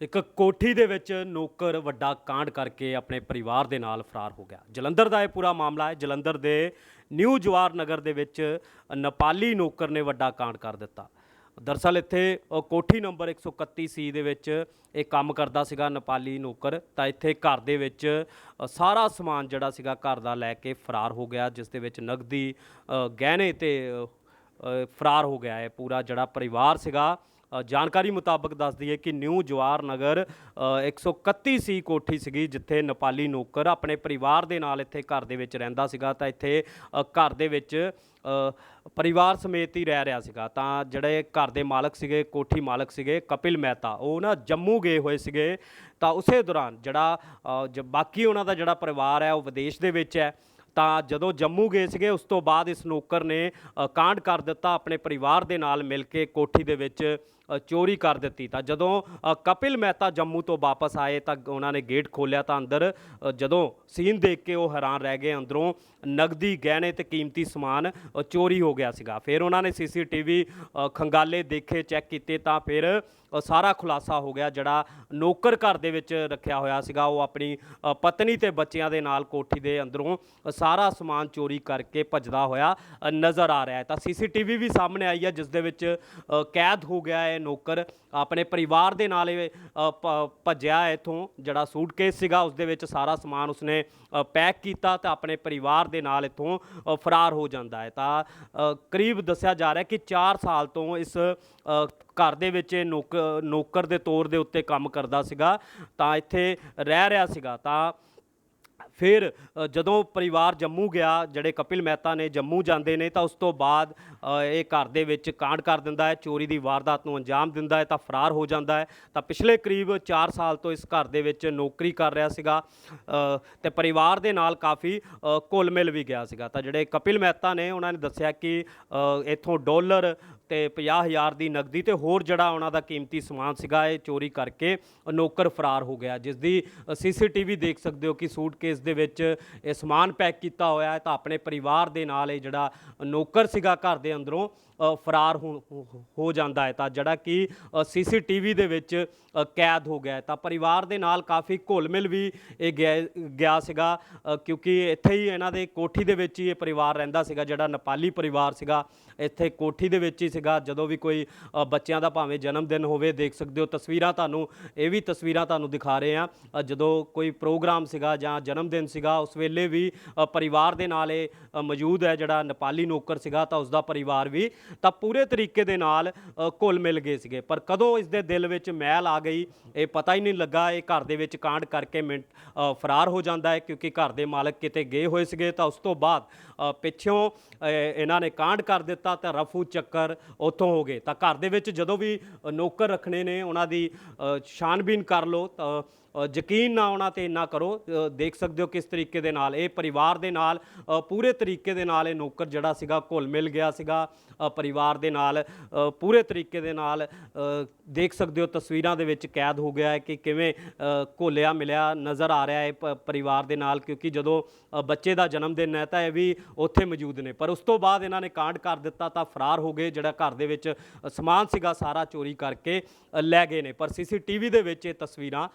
ਇੱਕ ਕੋਠੀ ਦੇ ਵਿੱਚ ਨੌਕਰ ਵੱਡਾ ਕਾਂਡ ਕਰਕੇ ਆਪਣੇ ਪਰਿਵਾਰ ਦੇ ਨਾਲ ਫਰਾਰ ਹੋ ਗਿਆ। ਜਲੰਧਰ ਦਾ ਇਹ ਪੂਰਾ ਮਾਮਲਾ ਹੈ। ਜਲੰਧਰ ਦੇ ਨਿਊ ਜਵਾਰ ਨਗਰ ਦੇ ਵਿੱਚ ਨੇਪਾਲੀ ਨੌਕਰ ਨੇ ਵੱਡਾ ਕਾਂਡ ਕਰ ਦਿੱਤਾ। ਦਰਸਲ ਇੱਥੇ ਅ, ਕੋਠੀ ਨੰਬਰ 131 ਸੀ ਦੇ ਵਿੱਚ ਇਹ ਕੰਮ ਕਰਦਾ ਸੀਗਾ ਨੇਪਾਲੀ ਨੌਕਰ। ਤਾਂ ਇੱਥੇ ਘਰ ਦੇ ਵਿੱਚ ਅ, ਸਾਰਾ ਸਮਾਨ ਜਿਹੜਾ ਸੀਗਾ ਘਰ ਦਾ ਲੈ ਕੇ ਫਰਾਰ ਹੋ ਗਿਆ ਜਿਸ ਦੇ ਵਿੱਚ ਨਗਦੀ ਅ, ਗਹਿਣੇ ਤੇ ਅ, ਅ, ਫਰਾਰ ਹੋ ਗਿਆ ਹੈ ਪੂਰਾ ਜਿਹੜਾ ਪਰਿਵਾਰ ਸੀਗਾ। ਜਾਣਕਾਰੀ ਮੁਤਾਬਕ ਦੱਸਦੀ ਹੈ ਕਿ ਨਿਊ ਜਵਾਰ ਨਗਰ ਅ, 131 ਸੀ ਕੋਠੀ ਸੀਗੀ ਜਿੱਥੇ ਨੇਪਾਲੀ ਨੌਕਰ ਆਪਣੇ ਪਰਿਵਾਰ ਦੇ ਨਾਲ ਇੱਥੇ ਘਰ ਦੇ ਵਿੱਚ ਰਹਿੰਦਾ ਸੀਗਾ ਤਾਂ ਇੱਥੇ ਘਰ ਦੇ ਵਿੱਚ ਪਰਿਵਾਰ ਸਮੇਤ ਹੀ ਰਹਿ ਰਿਹਾ ਸੀਗਾ। ਤਾਂ ਜਿਹੜੇ ਘਰ ਦੇ ਮਾਲਕ ਸੀਗੇ ਕੋਠੀ ਮਾਲਕ ਸੀਗੇ ਕਪਿਲ ਮਹਿਤਾ ਉਹ ਨਾ ਜੰਮੂ ਗਏ ਹੋਏ ਸੀਗੇ। ਤਾਂ ਉਸੇ ਦੌਰਾਨ ਜਿਹੜਾ ਜ- ਬਾਕੀ ਉਹਨਾਂ ਦਾ ਜਿਹੜਾ ਪਰਿਵਾਰ ਹੈ ਉਹ ਵਿਦੇਸ਼ ਦੇ ਵਿੱਚ ਹੈ। ਤਾਂ ਜਦੋਂ ਜੰਮੂ ਗਏ ਸੀਗੇ ਉਸ ਤੋਂ ਬਾਅਦ ਇਸ ਨੌਕਰ ਨੇ ਕਾਂਡ ਕਰ ਦਿੱਤਾ ਆਪਣੇ ਪਰਿਵਾਰ ਦੇ ਨਾਲ ਮਿਲ ਕੇ ਕੋਠੀ ਦੇ ਵਿੱਚ। ਚੋਰੀ ਕਰ ਦਿੱਤੀ। ਤਾਂ ਜਦੋਂ ਕਪਿਲ ਮਹਿਤਾ ਜੰਮੂ ਤੋਂ ਵਾਪਸ ਆਏ ਤਾਂ ਉਹਨਾਂ ਨੇ ਗੇਟ ਖੋਲ੍ਹਿਆ ਤਾਂ ਅੰਦਰ ਜਦੋਂ ਸੀਨ ਦੇਖ ਕੇ ਉਹ ਹੈਰਾਨ ਰਹਿ ਗਏ, ਅੰਦਰੋਂ ਨਗਦੀ, ਗਹਿਣੇ ਤੇ ਕੀਮਤੀ ਸਮਾਨ ਚੋਰੀ ਹੋ ਗਿਆ ਸੀਗਾ। ਫਿਰ ਉਹਨਾਂ ਨੇ ਸੀਸੀਟੀਵੀ ਖੰਗਾਲੇ ਦੇਖੇ, ਚੈੱਕ ਕੀਤੇ ਤਾਂ ਫਿਰ ਸਾਰਾ ਖੁਲਾਸਾ ਹੋ ਗਿਆ ਜਿਹੜਾ ਨੌਕਰ ਘਰ ਦੇ ਵਿੱਚ ਰੱਖਿਆ ਹੋਇਆ ਸੀਗਾ। ਉਹ ਆਪਣੀ ਪਤਨੀ ਤੇ ਬੱਚਿਆਂ ਦੇ ਨਾਲ ਕੋਠੀ ਦੇ ਅੰਦਰੋਂ ਸਾਰਾ ਸਮਾਨ ਚੋਰੀ ਕਰਕੇ ਭੱਜਦਾ ਹੋਇਆ ਨਜ਼ਰ ਆ ਰਿਹਾ ਹੈ। ਤਾਂ ਸੀਸੀਟੀਵੀ ਵੀ ਸਾਹਮਣੇ ਆਈ ਹੈ, ਜਿਸ ਦੇ ਵਿੱਚ ਕੈਦ ਹੋ ਗਿਆ ਹੈ ਨੌਕਰ ਆਪਣੇ ਪਰਿਵਾਰ ਦੇ ਨਾਲ ਇਹ ਭੱਜਿਆ ਹੈ ਇੱਥੋਂ, ਜਿਹੜਾ ਸੂਟਕੇਸ ਸੀਗਾ ਉਸ ਦੇ ਵਿੱਚ ਸਾਰਾ ਸਮਾਨ ਉਸਨੇ ਪੈਕ ਕੀਤਾ ਤੇ ਆਪਣੇ ਪਰਿਵਾਰ ਦੇ ਨਾਲ ਇੱਥੋਂ ਫਰਾਰ ਹੋ ਜਾਂਦਾ ਹੈ। ਤਾਂ ਕਰੀਬ ਦੱਸਿਆ ਜਾ ਰਿਹਾ ਕਿ 4 ਸਾਲ ਤੋਂ ਇਸ ਘਰ ਦੇ ਵਿੱਚ ਇਹ ਨੌਕ, ਨੌਕਰ ਦੇ ਤੌਰ ਦੇ ਉੱਤੇ ਕੰਮ ਕਰਦਾ ਸੀਗਾ, ਤਾਂ ਇੱਥੇ ਰਹਿ ਰਿਹਾ ਸੀਗਾ। ਤਾਂ ਫਿਰ ਜਦੋਂ ਪਰਿਵਾਰ ਜੰਮੂ ਗਿਆ ਜਿਹੜੇ ਕਪਿਲ ਮਹਿਤਾ ਨੇ ਜੰਮੂ ਜਾਂਦੇ ਨੇ ਤਾਂ ਉਸ ਤੋਂ ਬਾਅਦ ਇਹ ਘਰ ਦੇ ਵਿੱਚ ਕਾਂਡ ਕਰ ਦਿੰਦਾ ਹੈ ਚੋਰੀ ਦੀ ਵਾਰਦਾਤ ਨੂੰ ਅੰਜਾਮ ਦਿੰਦਾ ਹੈ ਤਾਂ ਫਰਾਰ ਹੋ ਜਾਂਦਾ ਹੈ। ਤਾਂ ਪਿਛਲੇ ਕਰੀਬ 4 ਸਾਲ ਤੋਂ ਇਸ ਘਰ ਦੇ ਵਿੱਚ ਨੌਕਰੀ ਕਰ ਰਿਹਾ ਸੀਗਾ ਅ, ਤੇ ਪਰਿਵਾਰ ਦੇ ਨਾਲ ਕਾਫੀ ਅ, ਘੁਲ ਮਿਲ ਵੀ ਗਿਆ ਸੀਗਾ। ਤਾਂ ਜਿਹੜੇ ਕਪਿਲ ਮਹਿਤਾ ਨੇ ਉਹਨਾਂ ਨੇ ਦੱਸਿਆ ਕਿ ਅ, ਇੱਥੋਂ ਡਾਲਰ ਤੇ 50000 ਦੀ ਨਗਦੀ ਤੇ ਹੋਰ ਜਿਹੜਾ ਉਹਨਾਂ ਦਾ ਕੀਮਤੀ ਸਮਾਨ ਸੀਗਾ ਇਹ ਚੋਰੀ ਕਰਕੇ ਨੌਕਰ ਫਰਾਰ ਹੋ ਗਿਆ। ਜਿਸ ਦੀ ਸੀਸੀਟੀਵੀ ਦੇਖ ਸਕਦੇ ਹੋ ਕਿ ਸੂਟਕੇਸ ਦੇ ਵਿੱਚ ਇਹ ਸਮਾਨ ਪੈਕ ਕੀਤਾ ਹੋਇਆ ਹੈ, ਤਾਂ ਆਪਣੇ ਪਰਿਵਾਰ ਦੇ ਨਾਲ ਇਹ ਜਿਹੜਾ ਨੌਕਰ ਸੀਗਾ ਘਰ ਦੇ ਅੰਦਰੋਂ ਫਰਾਰ ਹੋ, ਹੋ- ਜਾਂਦਾ ਹੈ। ਤਾਂ ਜਿਹੜਾ ਕਿ ਸੀਸੀਟੀਵੀ ਦੇ ਵਿੱਚ ਕੈਦ ਹੋ ਗਿਆ ਹੈ। ਤਾਂ ਪਰਿਵਾਰ ਦੇ ਨਾਲ ਕਾਫੀ ਘੁਲ ਮਿਲ ਵੀ ਇਹ ਗਿਆ ਗਿਆ ਸੀਗਾ ਕਿਉਂਕਿ ਇੱਥੇ ਹੀ ਇਹਨਾਂ ਦੇ ਕੋਠੀ ਦੇ ਵਿੱਚ ਹੀ ਇਹ ਪਰਿਵਾਰ ਰਹਿੰਦਾ ਸੀਗਾ, ਜਿਹੜਾ ਨੇਪਾਲੀ ਪਰਿਵਾਰ ਸੀਗਾ। ਇੱਥੇ ਕੋਠੀ ਦੇ ਵਿੱਚ ਹੀ ਸੀਗਾ, ਜਦੋਂ ਵੀ ਕੋਈ ਬੱਚਿਆਂ ਦਾ ਭਾਵੇਂ ਜਨਮ ਦਿਨ ਹੋਵੇ, ਦੇਖ ਸਕਦੇ ਹੋ ਤਸਵੀਰਾਂ ਤੁਹਾਨੂੰ, ਇਹ ਵੀ ਤਸਵੀਰਾਂ ਤੁਹਾਨੂੰ ਦਿਖਾ ਰਹੇ ਆ ਜਦੋਂ ਕੋਈ ਪ੍ਰੋਗਰਾਮ ਸੀਗਾ ਜਾਂ ਜਨਮ ਜਨਮ ਦਿਨ ਸੀਗਾ, ਉਸ ਵੇਲੇ ਵੀ ਪਰਿਵਾਰ ਦੇ ਨਾਲ ਇਹ ਮੌਜੂਦ ਹੈ, ਜਿਹੜਾ ਨੇਪਾਲੀ ਨੌਕਰ ਸੀਗਾ, ਤਾਂ ਉਸ ਦਾ ਪਰਿਵਾਰ ਵੀ ਤਾਂ ਪੂਰੇ ਤਰੀਕੇ ਦੇ ਨਾਲ ਘੁਲ ਮਿਲ ਗਏ ਸੀਗੇ। ਪਰ ਕਦੋਂ ਇਸ ਦੇ ਦਿਲ ਵਿੱਚ ਮੈਲ ਆ ਗਈ, ਇਹ ਪਤਾ ਹੀ ਨਹੀਂ ਲੱਗਾ। ਇਹ ਘਰ ਦੇ ਵਿੱਚ ਕਾਂਡ ਕਰਕੇ ਮਿੰਟ ਫਰਾਰ ਹੋ ਜਾਂਦਾ ਹੈ, ਕਿਉਂਕਿ ਘਰ ਦੇ ਮਾਲਕ ਕਿਤੇ ਗਏ ਹੋਏ ਸੀਗੇ, ਤਾਂ ਉਸ ਤੋਂ ਬਾਅਦ ਪਿੱਛੋਂ ਇਹਨਾਂ ਨੇ ਕਾਂਡ ਕਰ ਦਿੱਤਾ, ਤਾਂ ਰਫੂ ਚੱਕਰ ਉੱਥੋਂ ਹੋ ਗਏ। ਤਾਂ ਘਰ ਦੇ ਵਿੱਚ ਜਦੋਂ ਵੀ ਨੌਕਰ ਰੱਖਣੇ ਨੇ, ਉਹਨਾਂ ਦੀ ਛਾਨਬੀਨ ਕਰ ਲਓ, ਤਾਂ ਯਕੀਨ ਨਾ ਉਹਨਾਂ ਤੇ ਨਾ ਕਰੋ। ਦੇਖ ਸਕਦੇ ਹੋ ਕਿਸ ਤਰੀਕੇ ਦੇ ਨਾਲ, ਇਹ ਪਰਿਵਾਰ ਦੇ ਨਾਲ ਪੂਰੇ ਤਰੀਕੇ ਦੇ ਨਾਲ ਇਹ ਨੌਕਰ ਜਿਹੜਾ ਸੀਗਾ ਘੁਲ ਮਿਲ ਗਿਆ ਸੀਗਾ। ਪਰਿਵਾਰ ਦੇ ਨਾਲ ਪੂਰੇ ਤਰੀਕੇ ਦੇ ਨਾਲ ਦੇਖ ਸਕਦੇ ਹੋ ਤਸਵੀਰਾਂ ਦੇ ਵਿੱਚ ਕੈਦ ਹੋ ਗਿਆ ਹੈ ਕਿ ਕਿਵੇਂ ਘੋਲਿਆ ਮਿਲਿਆ ਨਜ਼ਰ ਆ ਰਿਹਾ ਹੈ ਪ- ਪਰਿਵਾਰ ਦੇ ਨਾਲ, ਕਿਉਂਕਿ ਜਦੋਂ ਬੱਚੇ ਦਾ ਜਨਮ ਦਿਨ ਹੈ ਤਾਂ ਇਹ ਵੀ ਉੱਥੇ ਮੌਜੂਦ ਨੇ। ਪਰ ਉਸ ਤੋਂ ਬਾਅਦ ਇਹਨਾਂ ਨੇ ਕਾਂਡ ਕਰ ਦਿੱਤਾ ਤਾਂ ਫਰਾਰ ਹੋ ਗਏ, ਜਿਹੜਾ ਘਰ ਦੇ ਵਿੱਚ ਸਮਾਨ ਸੀਗਾ ਸਾਰਾ ਚੋਰੀ ਕਰਕੇ ਲੈ ਗਏ ਨੇ। ਪਰ ਸੀਸੀਟੀਵੀ ਦੇ ਵਿੱਚ ਇਹ ਤਸਵੀਰਾਂ